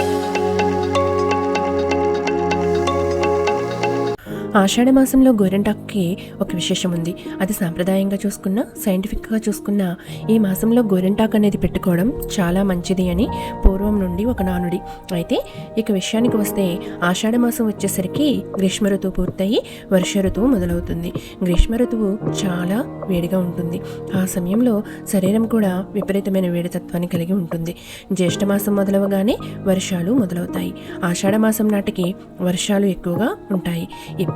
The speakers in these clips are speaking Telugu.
thank you ఆషాఢ మాసంలో ఒక విశేషం ఉంది. అది సాంప్రదాయంగా చూసుకున్నా సైంటిఫిక్గా చూసుకున్నా ఈ మాసంలో గోరెంటాకు అనేది పెట్టుకోవడం చాలా మంచిది అని పూర్వం నుండి ఒక నానుడి. అయితే ఇక విషయానికి వస్తే ఆషాఢ మాసం వచ్చేసరికి గ్రీష్మ ఋతువు పూర్తయి వర్ష ఋతువు మొదలవుతుంది. గ్రీష్మ ఋతువు చాలా వేడిగా ఉంటుంది. ఆ సమయంలో శరీరం కూడా విపరీతమైన వేడితత్వాన్ని కలిగి ఉంటుంది. జ్యేష్ఠమాసం మొదలవగానే వర్షాలు మొదలవుతాయి. ఆషాఢ మాసం నాటికి వర్షాలు ఎక్కువగా ఉంటాయి.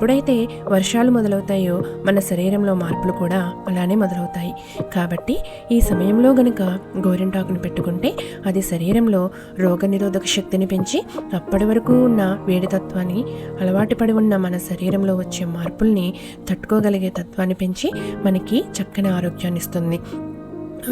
ఎప్పుడైతే వర్షాలు మొదలవుతాయో మన శరీరంలో మార్పులు కూడా అలానే మొదలవుతాయి. కాబట్టి ఈ సమయంలో గనుక గోరింటాకును పెట్టుకుంటే అది శరీరంలో రోగనిరోధక శక్తిని పెంచి అప్పటి వరకు ఉన్న వేడితత్వాన్ని అలవాటు పడి ఉన్న మన శరీరంలో వచ్చే మార్పుల్ని తట్టుకోగలిగే తత్వాన్ని పెంచి మనకి చక్కని ఆరోగ్యాన్ని ఇస్తుంది.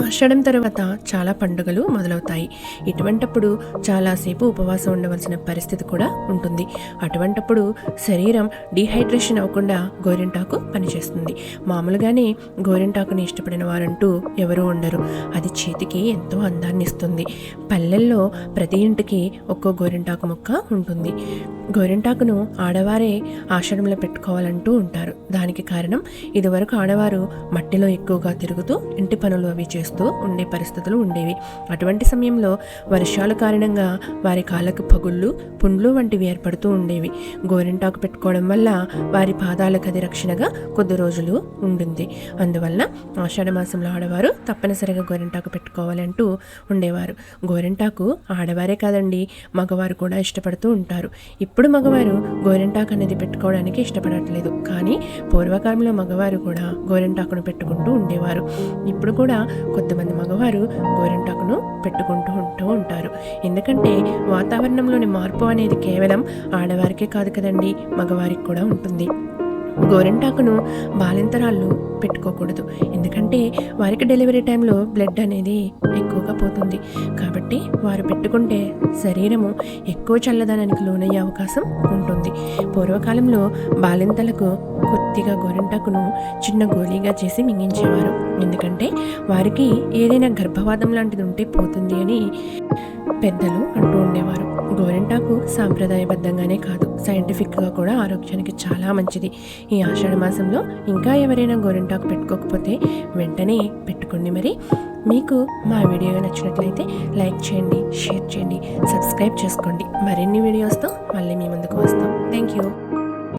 ఆషాఢం తర్వాత చాలా పండుగలు మొదలవుతాయి. ఇటువంటప్పుడు చాలాసేపు ఉపవాసం ఉండవలసిన పరిస్థితి కూడా ఉంటుంది. అటువంటప్పుడు శరీరం డీహైడ్రేషన్ అవ్వకుండా గోరింటాకు పనిచేస్తుంది. మామూలుగానే గోరింటాకుని ఇష్టపడిన వారంటూ ఎవరూ ఉండరు. అది చేతికి ఎంతో అందాన్ని ఇస్తుంది. పల్లెల్లో ప్రతి ఇంటికి ఒక్కో గోరింటాకు మొక్క ఉంటుంది. గోరింటాకును ఆడవారే ఆషాఢంలో పెట్టుకోవాలంటూ ఉంటారు. దానికి కారణం ఇదివరకు ఆడవారు మట్టిలో ఎక్కువగా తిరుగుతూ ఇంటి పనులు అవి చేస్తూ ఉండే పరిస్థితులు ఉండేవి. అటువంటి సమయంలో వర్షాల కారణంగా వారి కాళ్ళకు పగుళ్ళు పుండ్లు వంటివి ఏర్పడుతూ ఉండేవి. గోరింటాకు పెట్టుకోవడం వల్ల వారి పాదాలకు అది రక్షణగా కొద్ది రోజులు ఉంటుంది అందువల్ల ఆషాఢ మాసంలో ఆడవారు తప్పనిసరిగా గోరింటాకు పెట్టుకోవాలంటూ ఉండేవారు. గోరింటాకు ఆడవారే కాదండి మగవారు కూడా ఇష్టపడుతూ ఉంటారు. ఇప్పుడు మగవారు గోరింటాకు అనేది పెట్టుకోవడానికి ఇష్టపడట్లేదు. కానీ పూర్వకాలంలో మగవారు కూడా గోరింటాకును పెట్టుకుంటూ ఉండేవారు. ఇప్పుడు కూడా కొంతమంది మగవారు గోరింటాకును పెట్టుకుంటూ ఉంటూ ఉంటారు. ఎందుకంటే వాతావరణంలోని మార్పు అనేది కేవలం ఆడవారికే కాదు కదండి మగవారికి కూడా ఉంటుంది. గోరింటాకును బాలింతరాళ్ళు పెట్టుకోకూడదు. ఎందుకంటే వారికి డెలివరీ టైంలో బ్లడ్ అనేది ఎక్కువగా పోతుంది. కాబట్టి వారు పెట్టుకుంటే శరీరము ఎక్కువ చల్లదనానికి లోనయ్యే అవకాశం ఉంటుంది. పూర్వకాలంలో బాలింతలకు కొద్దిగా గోరింటాకును చిన్న గోళీగా చేసి మింగించేవారు. ఎందుకంటే వారికి ఏదైనా గర్భవాదం లాంటిది ఉంటే పోతుంది అని పెద్దలు అంటూ ఉండేవారు. గోరింటాకు సాంప్రదాయబద్ధంగానే కాదు సైంటిఫిక్గా కూడా ఆరోగ్యానికి చాలా మంచిది. ఈ ఆషాఢ మాసంలో ఇంకా ఎవరైనా గోరింటాకు పెట్టుకోకపోతే వెంటనే పెట్టుకోండి మరి. మీకు మా వీడియో నచ్చినట్లయితే లైక్ చేయండి షేర్ చేయండి సబ్స్క్రైబ్ చేసుకోండి. మరిన్ని వీడియోస్తో మళ్ళీ మీ ముందుకు వస్తాం. Thank you